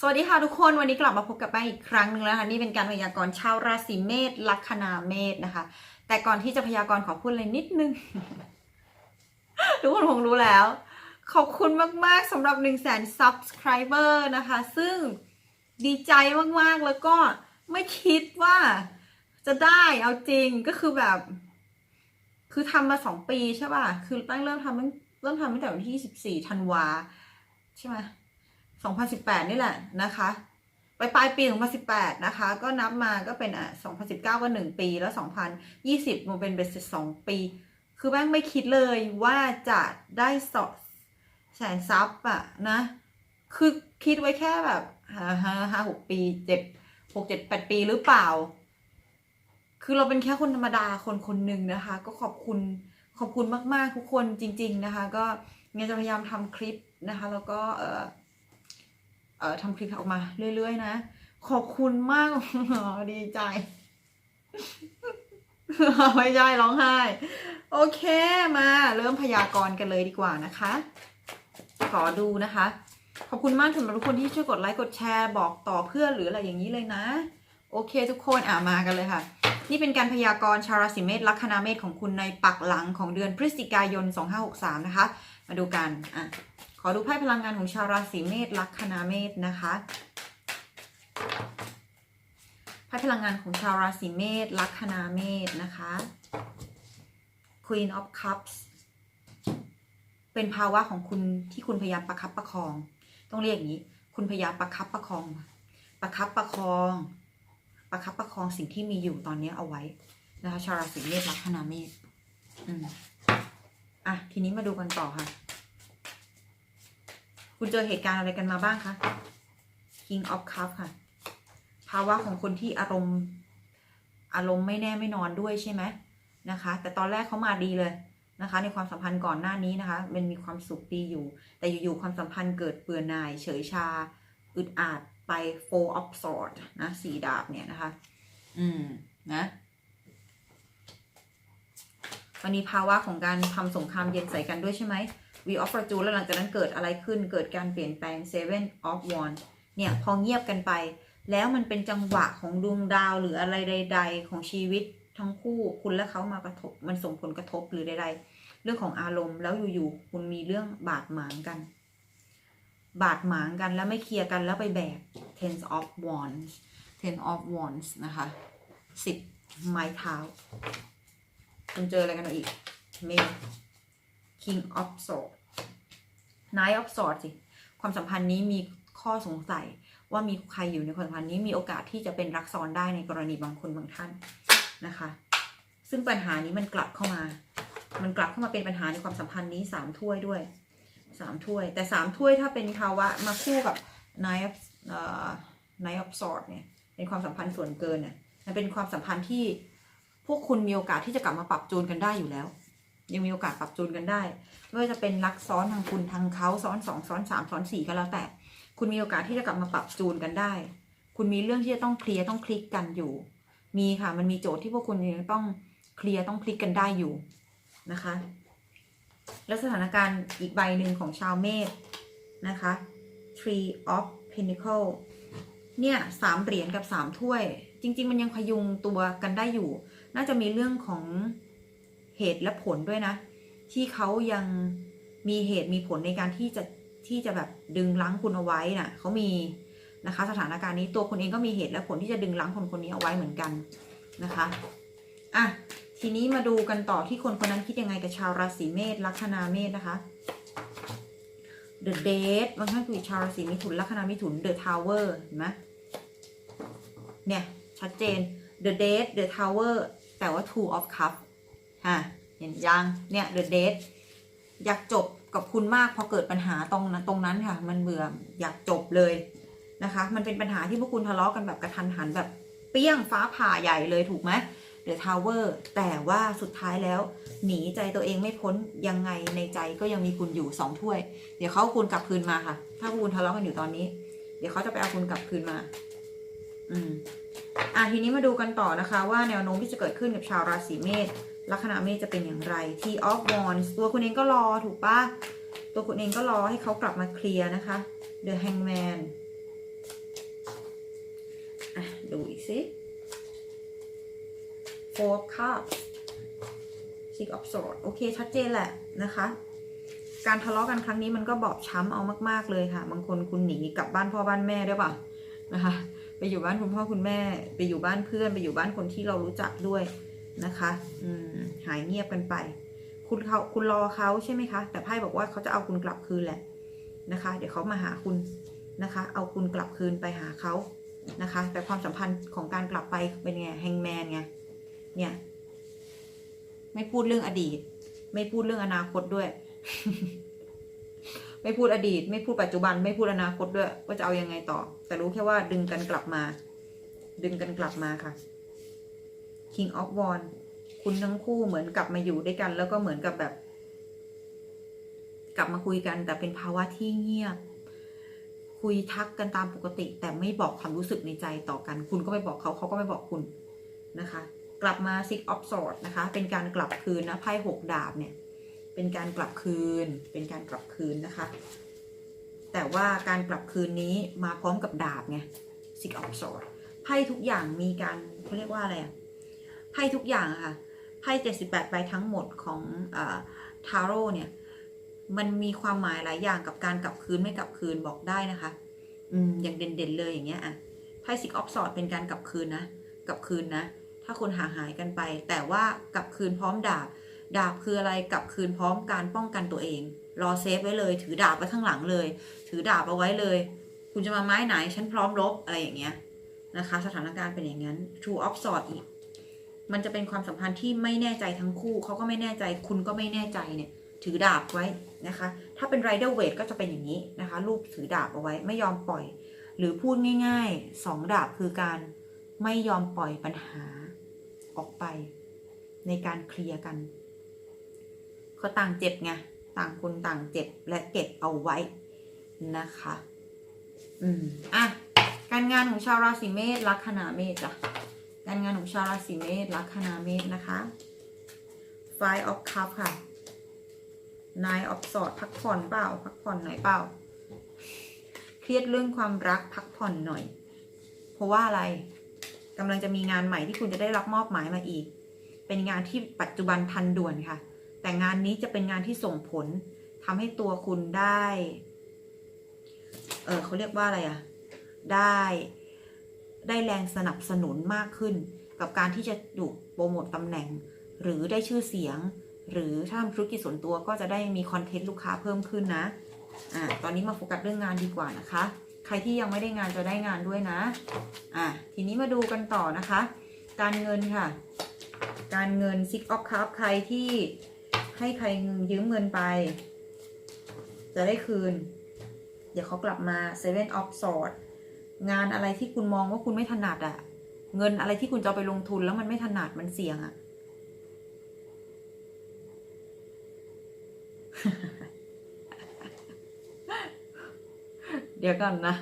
สวัสดีค่ะทุกคนวันนี้กลับมาพบกับแป้งอีกครั้งหนึ่งแล้วนะคะนี่เป็นการพยากรณ์ชาวราศีเมษลัคนาเมษนะคะ แต่ก่อนที่จะพยากรณ์ขอพูดเลยนิดนึง ทุกคนคงรู้แล้ว ขอบคุณมากๆสำหรับ 1 0 0 0 0แสน subscriber นะคะ ซึ่งดีใจมากๆแล้วก็ไม่คิดว่าจะได้เอาจริงก็คือแบบ คือทำมาสองปีใช่ป่ะ คือแป้งเริ่มทำตั้งเริ่มทำตั้งแต่วันที่ 24ธันวาใช่ไหม 2018 นี่แหละนะคะไปปลายปี 2018 นะคะ ก็นับมาก็เป็นอะ2019 ก็ 1 ปี แล้ว 2020มันเป็นเบสสองปี คือแม่งไม่คิดเลยว่าจะได้สอแสนซับอะนะ คือคิดไว้แค่แบบห้าห้าห้าหกปีเจ็ดหกเจ็ดแปดปีหรือเปล่า คือเราเป็นแค่คนธรรมดาคนคนหนึ่งนะคะ ก็ขอบคุณขอบคุณมาก ๆ ทุกคนจริง ๆ นะคะ ก็เนี่ยจะพยายามทำคลิปนะคะ แล้วก็เออ เอ่อทำคลิปออกมาเรื่อยๆนะ ขอบคุณมากดีใจ ไม่ใช่ร้องไห้ โอเคมา เริ่มพยากรณ์กันเลยดีกว่านะคะ ขอดูนะคะ ขอบคุณมากสำหรับทุกคนที่ช่วยกดไลค์กดแชร์บอกต่อเพื่อนหรืออะไรอย่างนี้เลยนะ โอเคทุกคนอ่ามากันเลยค่ะนี่เป็นการพยากรณ์ชาวราศีเมษลัคนาเมษของคุณในปักหลังของเดือนพฤศจิกายน 2563 นะคะ มาดูกันอะ อดูไพ่พลังงานของชาวราศีเมษลัคนาเมษนะคะไพ่พลังงานของชาวราศีเมษลัคนาเมษนะคะ Queen of Cups เป็นภาวะของคุณที่คุณพยายามประคับประคอง ต้องเรียกอย่างนี้ คุณพยายามประคับประคอง ประคับประคอง ประคับประคองสิ่งที่มีอยู่ตอนนี้เอาไว้นะคะชาวราศีเมษลัคนาเมษอืมอะทีนี้มาดูกันต่อค่ะ คุณเจอเหตุการณ์อะไรกันมาบ้างคะ King of Cup ค่ะ ภาวะของคนที่อารมณ์ อารมณ์ไม่แน่ไม่นอนด้วยใช่ไหมนะคะ แต่ตอนแรกเขามาดีเลยนะคะ ในความสัมพันธ์ก่อนหน้านี้นะคะ มันมีความสุขดีอยู่ แต่อยู่ๆความสัมพันธ์เกิดเบื่อหน่าย เฉยชา อึดอัดไป four of sword นะสีดาบเนี่ยนะคะ อืม นะมันมีภาวะของการทำสงครามเย็นใส่กันด้วยใช่ไหม V of Fortune แล้วหลังจากนั้นเกิดอะไรขึ้นเกิดการเปลี่ยนแปลง Seven of Wands เนี่ยพอเงียบกันไป แล้วมันเป็นจังหวะของดวงดาวหรืออะไรใด ๆ ของชีวิตทั้งคู่คุณและเขามากระทบมันส่งผลกระทบหรือใดๆ เรื่องของอารมณ์แล้วอยู่ๆคุณมีเรื่องบาดหมางกัน บาดหมางกันแล้วไม่เคลียร์กันแล้วไปแบก ten of wands ten of wands นะคะสิบไม้เท้าคุณเจออะไรกันอีกเม king of sword nine of sword สิความสัมพันธ์นี้มีข้อสงสัยว่ามีใครอยู่ในความสัมพันธ์นี้มีโอกาสที่จะเป็นรักซ้อนได้ในกรณีบางคนบางท่านนะคะ ซึ่งปัญหานี้มันกลับเข้ามา มันกลับเข้ามาเป็นปัญหาในความสัมพันธ์นี้สามถ้วยด้วยสามถ้วย แต่สามถ้วยถ้าเป็นภาวะมาคู่กับ nine of เอ่อ nine of sword เนี่ยเป็นความสัมพันธ์ส่วนเกินเนี่ยมันเป็นความสัมพันธ์ที่พวกคุณมีโอกาสที่จะกลับมาปรับจูนกันได้อยู่แล้ว ยังมีโอกาสปรับจูนกันได้ไม่ว่าจะเป็นรักซ้อนทางคุณทางเขาซ้อนสองซ้อนสามซ้อนสี่ก็แล้วแต่ คุณมีโอกาสที่จะกลับมาปรับจูนกันได้ คุณมีเรื่องที่จะต้องเคลียร์ต้องคลิกกันอยู่ มีค่ะมันมีโจทย์ที่พวกคุณยังต้องเคลียร์ต้องคลิกกันได้อยู่นะคะ แล้วสถานการณ์อีกใบหนึ่งของชาวเมษนะคะ Tree of Pentacle เนี่ยสามเหรียญกับสามถ้วย จริง ๆ มันยังพยุงตัวกันได้อยู่ น่าจะมีเรื่องของ เหตุและผลด้วยนะ ที่เขายังมีเหตุมีผลในการที่จะที่จะแบบดึงลังคุณเอาไว้น่ะเขามีนะคะ สถานการณ์นี้ตัวคุณเองก็มีเหตุและผลที่จะดึงลังคนคนนี้เอาไว้เหมือนกันนะคะอะทีนี้มาดูกันต่อที่คนคนนั้นคิดยังไงกับชาวราศีเมษลัคนาเมษนะคะ The Date บางท่านคือชาวราศีมิถุนลัคนามิถุน The Tower เห็นไหมเนี่ย ชัดเจน The Date The Tower แต่ว่า Two of cups ฮะเห็นยังเนี่ย The Date อยากจบกับคุณมากพอเกิดปัญหาตรงนั้นตรงนั้นค่ะ มันเบื่ออยากจบเลยนะคะ มันเป็นปัญหาที่พวกคุณทะเลาะกันแบบกระทันหันแบบเปี้ยงฟ้าผ่าใหญ่เลยถูกไหม The Tower แต่ว่าสุดท้ายแล้ว หนีใจตัวเองไม่พ้นยังไงในใจก็ยังมีคุณอยู่สองถ้วย เดี๋ยวเขาคุณกลับคืนมาค่ะ ถ้าพวกคุณทะเลาะกันอยู่ตอนนี้ เดี๋ยวเขาจะไปเอาคุณกลับคืนมา อืมอะทีนี้มาดูกันต่อนะคะ ว่าแนวโน้มที่จะเกิดขึ้นกับชาวราศีเมษ ลัคนาเมษจะเป็นอย่างไร T of Wands ตัวคุณเองก็รอถูกปะตัวคุณเองก็รอให้เขากลับมาเคลียร์นะคะ The Hangman สิ four of cups six of swords โอเค ชัดเจนแหละนะคะ การทะเลาะกันครั้งนี้มันก็บอบช้ำเอามาก ๆ เลยค่ะ บางคนคุณหนีกลับบ้านพ่อบ้านแม่ด้วยป่ะนะคะ ไปอยู่บ้านคุณพ่อคุณแม่ ไปอยู่บ้านเพื่อน ไปอยู่บ้านคนที่เรารู้จักด้วย นะคะอืมหายเงียบกันไป คุณเขาคุณรอเขาใช่ไหมคะ แต่ไพ่บอกว่าเขาจะเอาคุณกลับคืนแหละนะคะ เดี๋ยวเขามาหาคุณนะคะ เอาคุณกลับคืนไปหาเขานะคะ แต่ความสัมพันธ์ของการกลับไปเป็นไงแฮงแมนไงเนี่ย ไม่พูดเรื่องอดีต ไม่พูดเรื่องอนาคตด้วย ไม่พูดอดีต ไม่พูดปัจจุบัน ไม่พูดอนาคตด้วย ว่าจะเอายังไงต่อ แต่รู้แค่ว่าดึงกันกลับมา ดึงกันกลับมาค่ะ King of w a n d คุณทั้งคู่เหมือนกลับมาอยู่ด้วยกัน แล้วก็เหมือนกับแบบ กลับมาคุยกัน แต่เป็นภาวะที่เงียบ คุยทักกันตามปกติ แต่ไม่บอกความรู้สึกในใจต่อกัน คุณก็ไม่บอกเขาเขาก็ไม่บอกคุณนะคะ กลับมา six of swords นะคะ เป็นการกลับคืนนะไพ่หกดาบเนี่ย เป็นการกลับคืน เป็นการกลับคืนนะคะ แต่ว่าการกลับคืนนี้มาพร้อมกับดาบไง six of swords ไพ่ทุกอย่างมีการเขาเรียกว่าอะไรอะ พ่ทุกอย่างค่ะไพ่78ใบทั้งหมดของทาโร่เนี่ย มันมีความหมายหลายอย่างกับการกลับคืนไม่กลับคืนบอกได้นะคะ อืมอย่างเด่นๆเลยอย่างเงี้ยอะไพ่ซิกออฟสอดเป็นการกลับคืนนะกลับคืนนะ ถ้าคนห่างหายกันไป แต่ว่ากลับคืนพร้อมดาบ ดาบคืออะไรกลับคืนพร้อมการป้องกันตัวเอง รอเซฟไว้เลย ถือดาบไว้ข้างหลังเลย ถือดาบเอาไว้เลย คุณจะมาไม้ไหนฉันพร้อมรบอะไรอย่างเงี้ยนะคะ สถานการณ์เป็นอย่างนั้น True of Sword อีก มันจะเป็นความสัมพันธ์ที่ไม่แน่ใจทั้งคู่ เขาก็ไม่แน่ใจ คุณก็ไม่แน่ใจเนี่ย ถือดาบไว้นะคะ ถ้าเป็น Rider Weight ก็จะเป็นอย่างนี้นะคะ ลูกถือดาบเอาไว้ ไม่ยอมปล่อย หรือพูดง่ายๆสองดาบคือการไม่ยอมปล่อยปัญหาออกไป ในการเคลียร์กันเขาต่างเจ็บไง ต่างคนต่างเจ็บและเก็บเอาไว้นะคะ อืม อะ การงานของชาวราศีเมษลัคนาเมษจ้ะ การงานของชาวราศีเมษลัคนาเมษนะคะ Five of Cup ค่ะ Nine of Swords พักผ่อนเปล่า พักผ่อนหน่อยเปล่า เครียดเรื่องความรักพักผ่อนหน่อย เพราะว่าอะไรกำลังจะมีงานใหม่ที่คุณจะได้รับมอบหมายมาอีก เป็นงานที่ปัจจุบันทันด่วนค่ะ แต่งานนี้จะเป็นงานที่ส่งผลทำให้ตัวคุณได้ เออเขาเรียกว่าอะไรอะได้ ได้แรงสนับสนุนมากขึ้น กับการที่จะถูกโปรโมตตำแหน่ง หรือได้ชื่อเสียง หรือถ้าทำธุรกิจส่วนตัวก็จะได้มีคอนเทนต์ลูกค้าเพิ่มขึ้นนะอ่าตอนนี้มาโฟกัสเรื่องงานดีกว่านะคะ ใครที่ยังไม่ได้งานจะได้งานด้วยนะอะทีนี้มาดูกันต่อนะคะ การเงินค่ะ การเงิน six of cup ใครที่ให้ใครยืมเงินไป จะได้คืน เดี๋ยวเขากลับมา seven of swords งานอะไรที่คุณมองว่าคุณไม่ถนัดอะเงินอะไรที่คุณจะเอไปลงทุนแล้วมันไม่ถนัดมันเสี่ยงอะเดี๋ยวก่อนนะ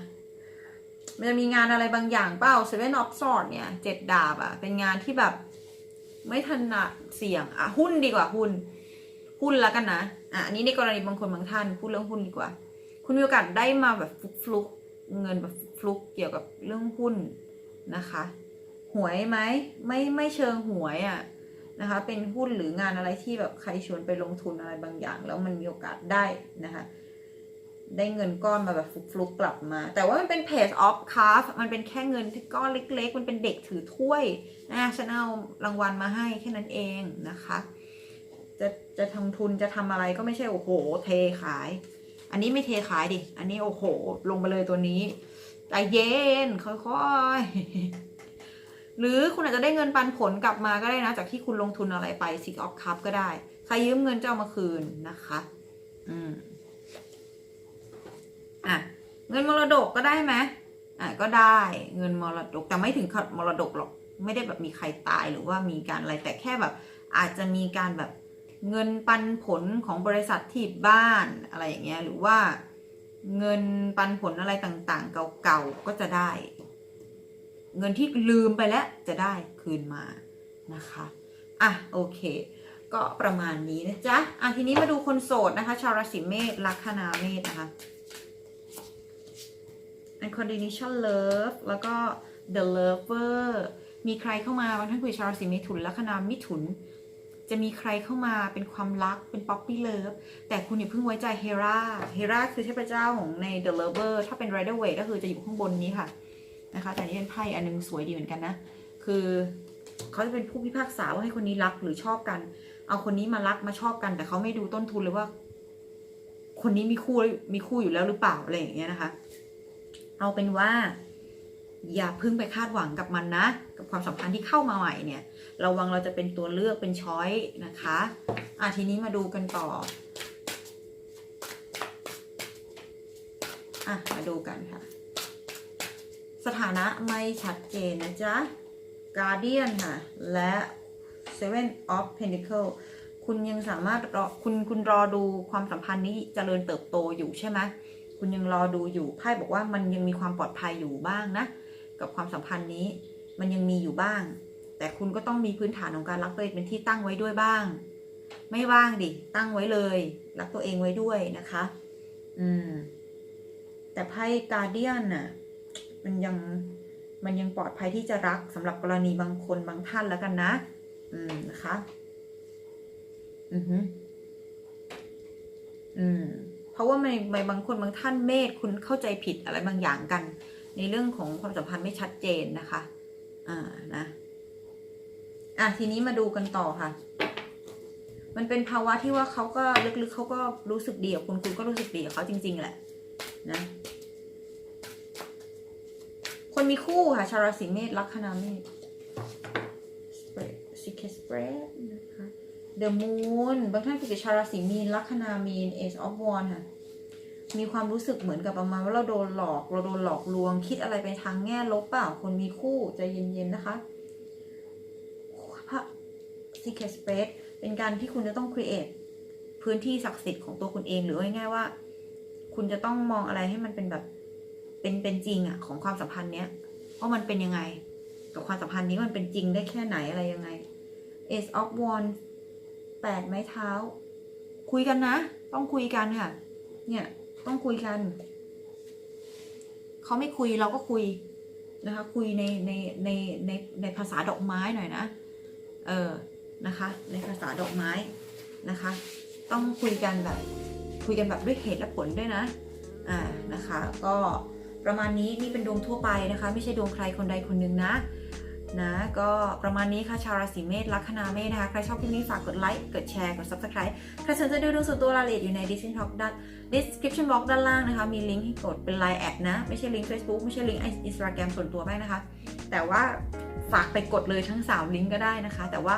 มันจะมีงานอะไรบางอย่างเปล่า Seven of Swords เนี่ยเจ็ดดาบอะเป็นงานที่แบบ ไม่ถนัดเสี่ยงอะหุ้นดีกว่าหุ้น หุ้นแล้วกันนะอะอันนี้ในกรณีบางคนบางท่านพูดเรื่องหุ้นดีกว่า คุณมีโอกาสได้มาแบบฟลุกๆเงินแบบ ฟลุกเกี่ยวกับเรื่องหุ้นนะคะ หวยไหมไม่ไม่เชิงหวยอะนะคะ เป็นหุ้นหรืองานอะไรที่แบบใครชวนไปลงทุนอะไรบางอย่าง แล้วมันมีโอกาสได้นะคะ ได้เงินก้อนมาแบบฟลุกๆกลับมา แต่ว่ามันเป็นเพจออฟคาร์มันเป็นแค่เงินที่ก้อนเล็ก ๆ มันเป็นเด็กถือถ้วยนะฉันเอารางวัลมาให้แค่นั้นเองนะคะ จะจะทำทุนจะทำอะไรก็ไม่ใช่โอ้โห เทขาย อันนี้ไม่เทขายดิ อันนี้โอ้โห ลงไปเลยตัวนี้ ใจเย็นค่อยๆ หรือคุณอาจจะได้เงินปันผลกลับมาก็ได้นะ จากที่คุณลงทุนอะไรไป Six of Cup ก็ได้ ใครยืมเงินจะเอามาคืนนะคะ อืมอะเงินมรดกก็ได้ไหมอะก็ได้เงินมรดกแต่ไม่ถึงกับมรดกหรอก ไม่ได้แบบมีใครตายหรือว่ามีการอะไรแต่แค่แบบ อาจจะมีการแบบเงินปันผลของบริษัทที่บ้านอะไรอย่างเงี้ยหรือว่า เงินปันผลอะไรต่างๆ เก่าๆก็จะได้ เงินที่ลืมไปแล้วจะได้คืนมานะคะอะโอเค ก็ประมาณนี้นะจ๊ะอะทีนี้มาดูคนโสดนะคะ ชาวราศีเมษลัคนาเมษนะคะ unconditional love แล้วก็ the lover มีใครเข้ามาบางท่านคุยชาวราศีเมถุนลัคนามิถุน จะมีใครเข้ามาเป็นความรักเป็นป๊อปปี้เลิฟแต่คุณอย่าเพิ่งไว้ใจเฮราเฮราคือเทพเจ้าของใน The Lover ถ้าเป็น Rider Waite ก็คือจะอยู่ข้างบนนี้ค่ะนะคะ แต่นี่เป็นไพ่อันนึงสวยดีเหมือนกันนะ คือเขาจะเป็นผู้พิพากษาว่าให้คนนี้รักหรือชอบกัน เอาคนนี้มารักมาชอบกัน แต่เขาไม่ดูต้นทุนเลยว่า คนนี้มีคู่มีคู่อยู่แล้วหรือเปล่าอะไรอย่างเงี้ยนะคะ เอาเป็นว่า อย่าเพึ่งไปคาดหวังกับมันนะ กับความสัมพันธ์ที่เข้ามาใหม่เนี่ย ระวังเราจะเป็นตัวเลือกเป็นช้อยนะคะอะทีนี้มาดูกันต่ออะมาดูกันค่ะ สถานะไม่ชัดเจนนะจ๊ะ Guardian ค่ะ และ Seven of Pentacle คุณยังสามารถรอคุณคุณรอดูความสัมพันธ์นี้เจริญเติบโตอยู่ใช่ไหมคุณยังรอดูอยู่ไพ่บอกว่ามันยังมีความปลอดภัยอยู่บ้างนะ กับความสัมพันธ์นี้ มันยังมีอยู่บ้าง แต่คุณก็ต้องมีพื้นฐานของการรักตัวเองเป็นที่ตั้งไว้ด้วยบ้าง ไม่ว่างดิตั้งไว้เลย รักตัวเองไว้ด้วยนะคะ อืม แต่ไพ่การเดียนน่ะมันยังมันยังปลอดภัยที่จะรักสำหรับกรณีบางคนบางท่านแล้วกันนะ อืมนะคะ อือฮึอืม เพราะว่าในบางคนบางท่านเมธคุณเข้าใจผิดอะไรบางอย่างกัน ในเรื่องของความสัมพันธ์ไม่ชัดเจนนะคะ อ่านะ อะทีนี้มาดูกันต่อค่ะ มันเป็นภาวะที่ว่าเขาก็ลึกๆเขาก็รู้สึกดีกับคุณคุณก็รู้สึกดีกับเขาจริง ๆ แหละ นะ คนมีคู่ค่ะ ชาวราศีเมษลัคนาเมษ spread secret spread นะคะ The Moon บางท่านคือชาวราศีมีนลัคนามีน Ace of Wands ค่ะ มีความรู้สึกเหมือนกับประมาณว่าเราโดนหลอกเราโดนหลอกลวง คิดอะไรไปทางแง่ลบเปล่า คนมีคู่ใจเย็นๆนะคะพระ Secret Space เป็นการที่คุณจะต้อง create พื้นที่ศักดิ์สิทธิ์ของตัวคุณเองหรือง่ายๆว่า คุณจะต้องมองอะไรให้มันเป็นแบบเป็นเป็นจริงอะของความสัมพันธ์เนี้ยว่ามันเป็นยังไง กับความสัมพันธ์นี้มันเป็นจริงได้แค่ไหนอะไรยังไง Ace of Wands แปดไม้เท้า คุยกันนะ ต้องคุยกันค่ะ เนี่ย ต้องคุยกัน เขาไม่คุยเราก็คุยนะคะ คุยในในในในในภาษาดอกไม้หน่อยนะ เออนะคะ ในภาษาดอกไม้นะคะ ต้องคุยกันแบบ คุยกันแบบด้วยเหตุและผลด้วยนะ อ่านะคะ ก็ประมาณนี้นี่เป็นดวงทั่วไปนะคะ ไม่ใช่ดวงใครคนใดคนหนึ่งนะ นะก็ประมาณนี้ค่ะชาวราศีเมษลัคนาเมษนะคะ ใครชอบคลิปนี้ฝากกดไลค์ กดแชร์ กด subscribe ใครสนใจดูดวงส่วนตัวรายละเอียดอยู่ใน description box ด้าน description box ด้านล่างนะคะ มีลิงก์ให้กดเป็น line แอดนะ ไม่ใช่ลิงก์ Facebook ไม่ใช่ลิงก์ Instagram ส่วนตัวแม่นะคะ แต่ว่าฝากไปกดเลยทั้ง 3 ลิงก์ก็ได้นะคะ แต่ว่า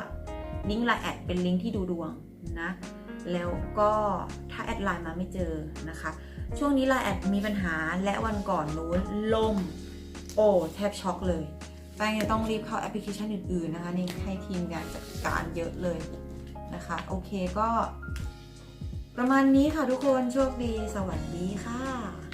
ลิงก์ line แอดเป็นลิงก์ที่ดูดวงนะ แล้วก็ถ้าแอดไลน์มาไม่เจอนะคะ ช่วงนี้ไลน์แอดมีปัญหาและวันก่อนนู้นล่มโอ้แทบช็อกเลย แป้งจะต้องรีบเข้าแอปพลิเคชันอื่นๆนะคะนี่ให้ทีมงานจัดการเยอะเลยนะคะ โอเคก็ ประมาณนี้ค่ะทุกคนโชคดีสวัสดีค่ะ